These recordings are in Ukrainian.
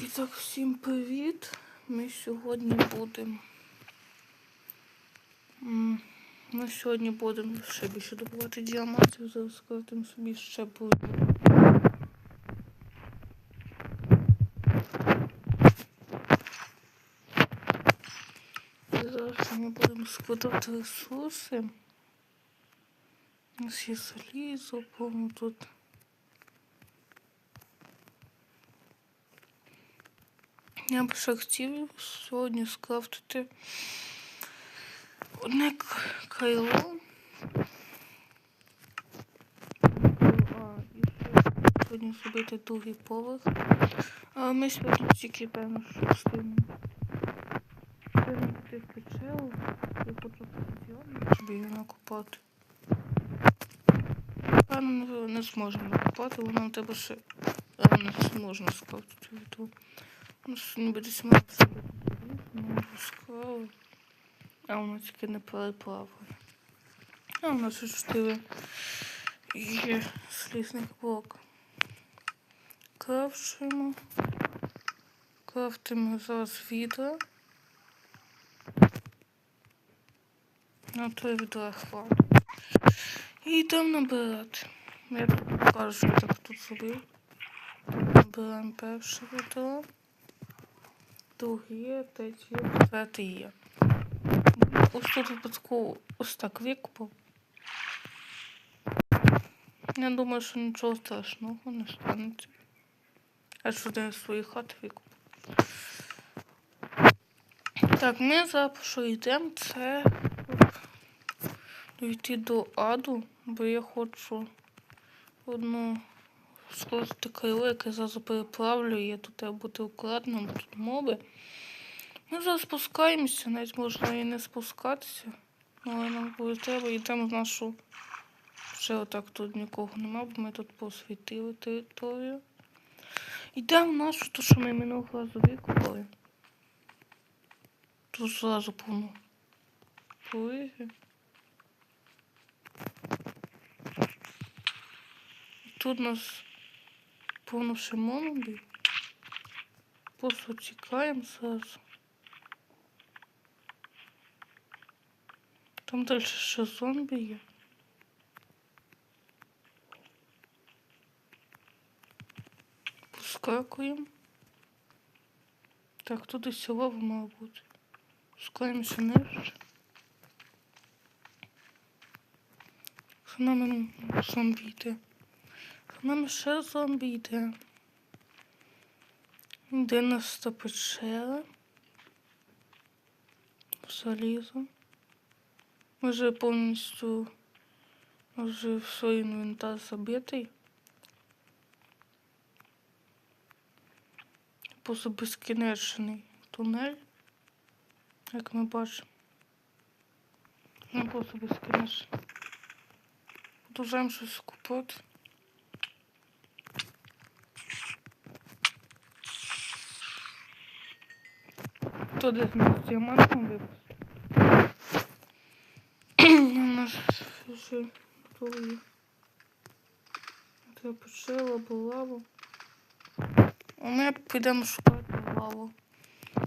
І так, всім привіт. Ми сьогодні будемо. Ми сьогодні будемо ще більше добувати діамантів, зараз складемо собі ще буде. Зараз ми будемо складати ресурси. У нас є залізо, повно тут. Я б ще хотів сьогодні скрафтити одне кайло. І сьогодні зробити другий поверх. А ми сьогодні тільки певно, що встигнемо. Встигнемо піти в печеру. Хочу підйомник, щоб її накопати. Певно, не, зможемо накопати, нам треба ще... Не зможна скрафтити Ну, що ніби десь має абсолютно не пускали. А воно тільки не переплаває. А у нас ще чотири є слізних блок. Крафчуємо. Крафтимо зараз відра. На той відра хватить. І йдемо набирати. Я покажу, так тут зробив. Набираємо перше відро. Друге, третє, четверте є. Ось тут випадково ось так викупав. Я думаю, що нічого страшного не станеться. А я свої хати викупив. Так, ми зараз що йдемо, це дійти до аду, бо я хочу одну скорости крило, яке зразу переплавлю, і тут треба бути акуратним, тут моби. Ми зараз спускаємося, навіть можна і не спускатися. Але нам буде треба, йдемо в нашу. Ще отак тут нікого нема, бо ми тут посвітили територію. Йдемо в нашу, ту, що ми минулого разу викупали. Тут зразу повно. Плиги. Тут у нас ще моментів. Просто тікаємо зразу. Там далі ще зомбі є. Поскакуємо. Так, тут і село мало бути. Спускаємося нижче. За нами зомбі йде. За нами ще зомбі йде. Де нас та печера? Залізо. Може повністю вже все інвентар забитий. Просто безкінечний тунель, як ми бачимо. Ну, просто безкінечний. Продовжаємо щось купити. Хто десь нас діамантом випустив? У нас вже готові. Треба почала лаву. А ми підемо шукати лаву.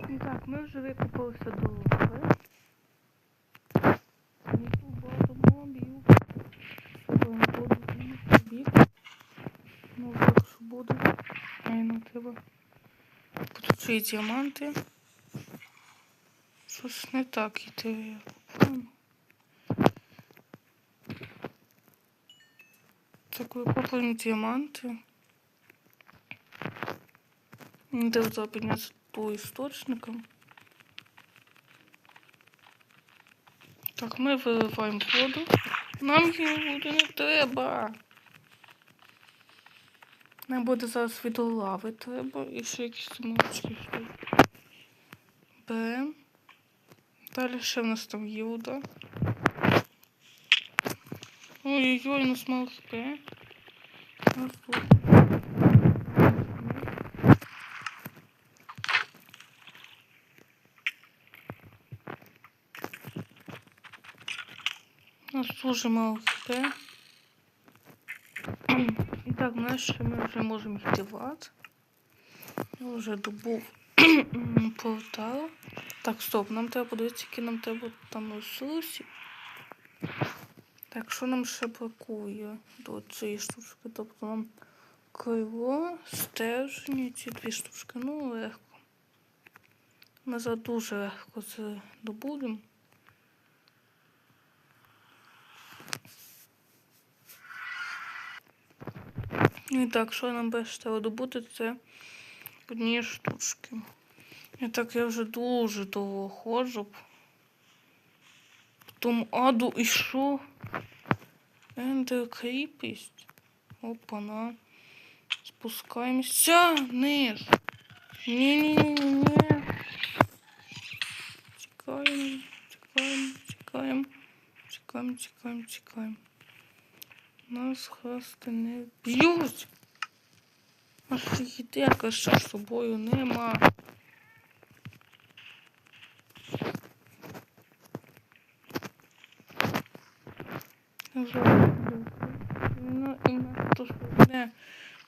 І так, ми вже викопалися до лави. І тут. Ну, так, що. Ай, ну треба. Тут ще діаманти. Щось не так іде. Так, викопуємо діаманти. Де підняти по істочникам. Так, ми виливаємо воду. Нам її воду не треба. Нам буде зараз від лави треба і ще якісь самочки. Беремо. Далі ще в нас там є вода. Ой-ой-ой, у нас мало хп. У нас тут. У нас дуже мало хп. І так, знаєш, що ми вже можемо йти в ад. Я вже добув портал. Так, стоп, нам треба подивитися, які нам треба там ресурсів. Так, що нам ще бракує до цієї штучки? Тобто нам криво, стержні, ці дві штучки. Ну, легко. Ми за дуже легко це добудемо. І так, що нам більше треба добути, це одні штучки. І так я вже дуже довго ходжу. В аду і що? Ендер кріпість. Опана. Спускаємося вниз. Ні-ні-ні-ні. Чекаємо, чекаємо, чекаємо. Чекаємо, чекаємо, чекаємо. Нас хасти не б'ють. Аж гідерка ще з собою нема. Ну, і на то, що не,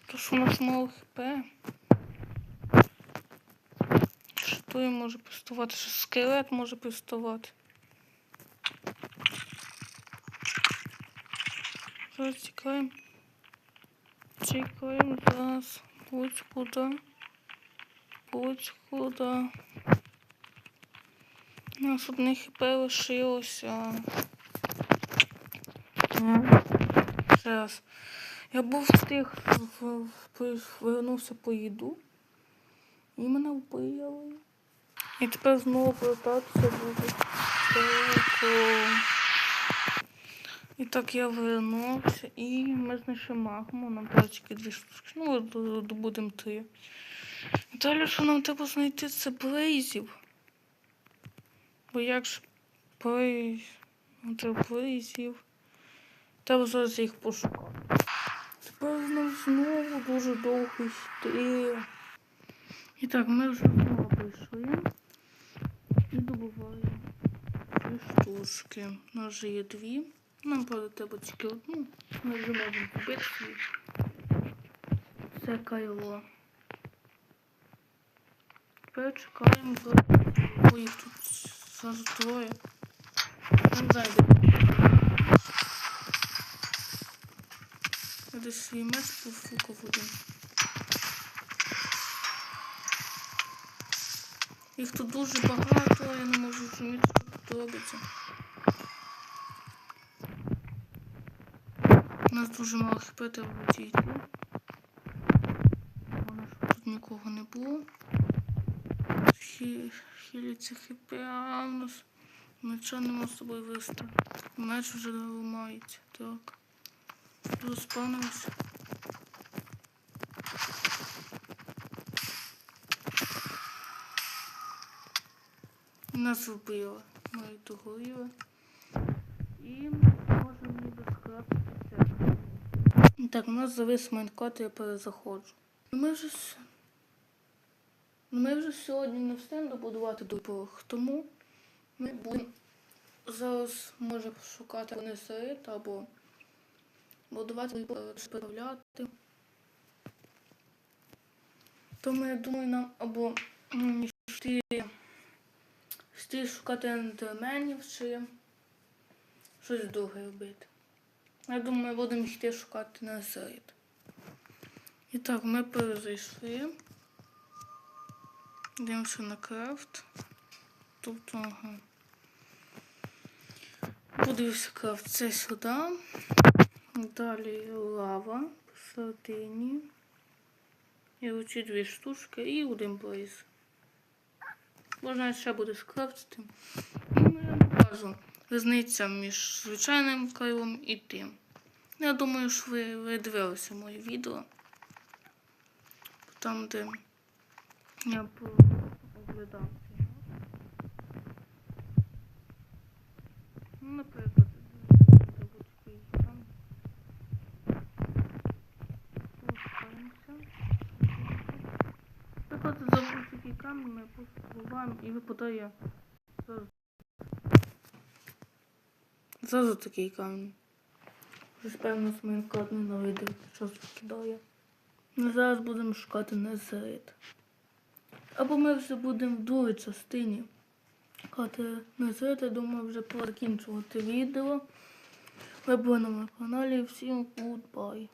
то, що у нас мало хп. Що і може приставати? Що скелет може приставати. Зараз чекаємо. Чекаємо зараз. Будь куди. Будь куди. У нас одне хп лишилося. Зараз. Я був встиг в- в- в- вернувся по їду. І мене вбили. І тепер знову повертатися буду. І так я вернувся і ми знайшли магму, нам тільки дві штучки. Ну, добудемо три. Далі, що нам треба знайти, це блейзів. Бо як ж блейз... Треба блейзів. Треба зараз їх пошукати. Тепер нам знову дуже довго йти. І так, ми вже знову прийшли. І добуваємо дві штучки. У нас вже є дві. Нам правда треба одну. Ми вже можемо купити. Це кайло. Тепер чекаємо, бо їх тут зразу троє. Не знаю, свій меч пофукав один. Їх тут дуже багато, я не можу зрозуміти, що тут робиться. У нас дуже мало треба дійти. Головне, тут нікого не було. Хі... Хіліться хп, а у нас меча нема з собою вести. Меч вже ламається. Так. Розпавнимося. Нас вбили. Ми догоріли. І ми можемо ніби скрапитися. Так, у нас завис майнкот, я перезаходжу. Ну, Ми вже, ну, ми вже сьогодні не встигнемо добудувати допомог, тому ми будемо зараз може шукати серед або будувати справляти. Тому я думаю, нам або йти, шукати ендерменів чи щось друге робити. Я думаю, будемо йти шукати на серед. І так, ми перезайшли. Дивимося на крафт. Тобто, ага. Подивився крафт це сюди. Далі лава посередині. І оці дві штучки і один блейз. Можна ще буде скрафтити. Вам покажу різниця між звичайним кайлом і тим. Я думаю, що ви, ви дивилися моє відео. Там, де я оглядав. цей мод. Ну, наприклад, такий там. Спускаємося. Так от за будь-який ми вбиваємо і випадає зразу. Зразу такий камінь. Вже певно з моїм кодним на відео щось викидає. Ну, зараз будемо шукати незерит. Або ми вже будемо в другій частині. На це, я думаю, вже закінчувати відео. Ви були на моєму каналі. Всім гудбай.